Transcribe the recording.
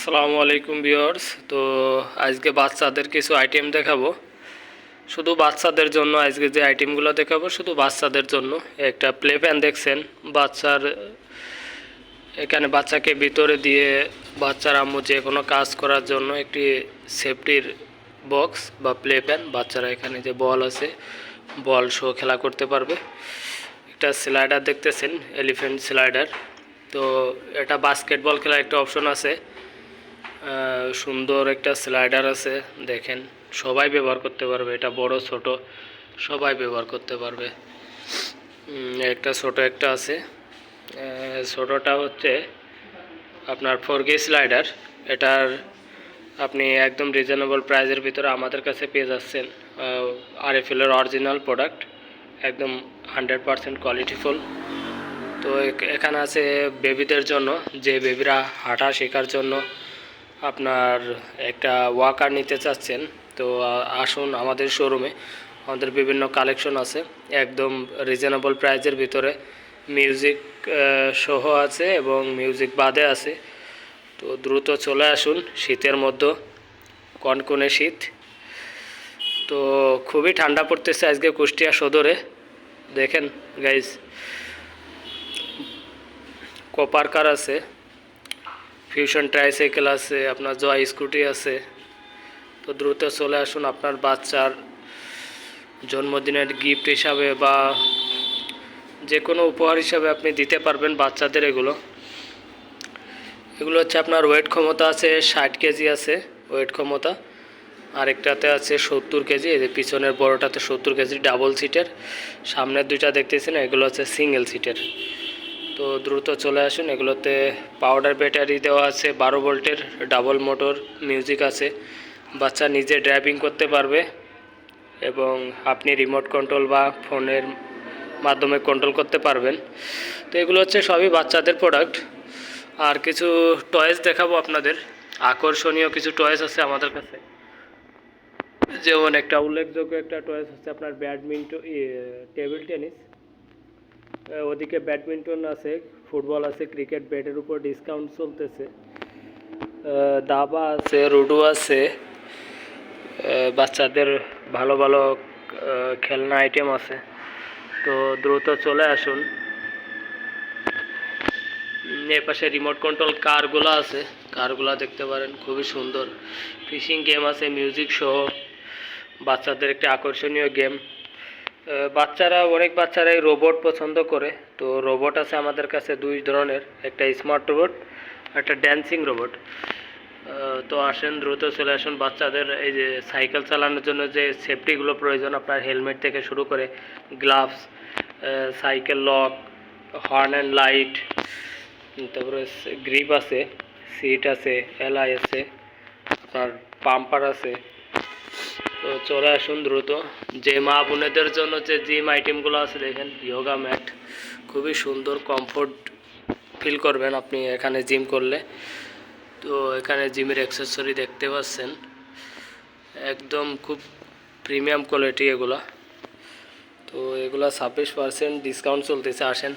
আসসালামু আলাইকুম ভিউয়ার্স। তো আজকে বাচ্চাদের কিছু আইটেম দেখাবো। শুধু বাচ্চাদের জন্য আজকে যে আইটেমগুলো দেখাবো, শুধু বাচ্চাদের জন্য। একটা প্লে প্যান দেখছেন, বাচ্চার, এখানে বাচ্চাকে ভিতরে দিয়ে বাচ্চার আম্মু যে কোনো কাজ করার জন্য একটি সেফটির বক্স বা প্লে প্যান, বাচ্চারা এখানে যে বল আছে, বল শো খেলা করতে পারবে। একটা স্লাইডার দেখতেছেন, এলিফ্যান্ট স্লাইডার। তো এটা বাস্কেটবল খেলার একটা অপশন আছে। সুন্দর একটা স্লাইডার আছে, দেখেন। সবাই ব্যবহার করতে পারবে, এটা বড়, ছোট, সবাই ব্যবহার করতে পারবে। একটা ছোট একটা আছে। ছোটটা হচ্ছে আপনার ফোর কে স্লাইডার এটার আপনি একদম রিজনেবল প্রাইজের ভিতরে আমাদের কাছে পেয়ে যাচ্ছেন আর এফ এলের অরিজিনাল প্রোডাক্ট একদম হান্ড্রেড পারসেন্ট কোয়ালিটিফুল তো এখ- এখানে আছে বেবিদের জন্য, যে বেবিরা হাঁটা শেখার জন্য আপনার একটা ওয়াকার নিতে চাচ্ছেন, তো আসুন আমাদের শোরুমে আমাদের বিভিন্ন কালেকশন আছে, একদম রিজনেবল প্রাইজের ভিতরে। মিউজিক সহ আছে এবং মিউজিক বাদে আছে। তো, দ্রুত চলে আসুন, শীতের মধ্যে, কনকনে শীত। তো, খুবই ঠান্ডা পড়তেছে আজকে কুষ্টিয়া সদরে। দেখেন গাইজ কপার কার আছে। ফিউশন ট্রাইসাইকেল আছে, আপনার জয় স্কুটি আছে। তো দ্রুত চলে আসুন আপনার বাচ্চার জন্মদিনের গিফট হিসাবে বা যে কোনো উপহার হিসাবে আপনি দিতে পারবেন বাচ্চাদের এগুলো। এগুলো হচ্ছে আপনার ওয়েট ক্ষমতা আছে ষাট কেজি আছে ওয়েট ক্ষমতা। আরেকটাতে আছে সত্তর কেজি এই যে পিছনের বড়টাতে সত্তর কেজি ডাবল সিটের সামনের দুইটা দেখতেছেন, এগুলো হচ্ছে সিঙ্গেল সিটের তো দ্রুত চলে আসুন। এগুলোতে পাউডার ব্যাটারি দেওয়া আছে, বারো ভোল্টের ডাবল মোটর মিউজিক আছে। বাচ্চা নিজে ড্রাইভিং করতে পারবে এবং আপনি রিমোট কন্ট্রোল বা ফোনের মাধ্যমে কন্ট্রোল করতে পারবেন। তো এগুলো হচ্ছে সবই বাচ্চাদের প্রোডাক্ট আর কিছু টয়েস দেখাবো আপনাদের। আকর্ষণীয় কিছু টয়েস আছে আমাদের কাছে। যেমন একটা উল্লেখযোগ্য একটা টয়েস হচ্ছে আপনার ব্যাডমিন্টন টেবিল টেনিস ওদিকে ব্যাডমিন্টন আছে ফুটবল আছে ক্রিকেট ব্যাটের উপর ডিসকাউন্ট চলতেছে। দাবা আছে রুডো আছে বাচ্চাদের ভালো ভালো খেলনা আইটেম আছে। তো দ্রুত চলে আসুন। উম, এ পাশে রিমোট কন্ট্রোল কারগুলো আছে। কারগুলো দেখতে পারেন খুবই সুন্দর। ফিশিং গেম আছে মিউজিক সহ বাচ্চাদের একটি আকর্ষণীয় গেম বাচ্চারা, অনেক বাচ্চারাই রোবট পছন্দ করে। তো রোবট আছে আমাদের কাছে দুই ধরনের, একটা স্মার্ট রোবট একটা ড্যান্সিং রোবট তো আসেন, দ্রুত চলে আসুন। বাচ্চাদের এই যে সাইকেল চালানোর জন্য যে সেফটিগুলো প্রয়োজন, আপনার হেলমেট থেকে শুরু করে gloves cycle lock horn and light তারপরে গ্রিপ আছে সিট আছে এলআই আছে আপনার পাম্পার আছে। তো চলে আসুন দ্রুত। যে মা বোনেদের জন্য যে জিম আইটেমগুলো আছে, দেখেন যোগা ম্যাট খুবই সুন্দর কমফোর্ট ফিল করবেন আপনি এখানে জিম করলে। তো এখানে জিমের অ্যাক্সেসরি দেখতে পাচ্ছেন। একদম খুব প্রিমিয়াম কোয়ালিটি এগুলা। তো এগুলা ছাব্বিশ পার্সেন্ট ডিসকাউন্ট চলতেছে, আসেন।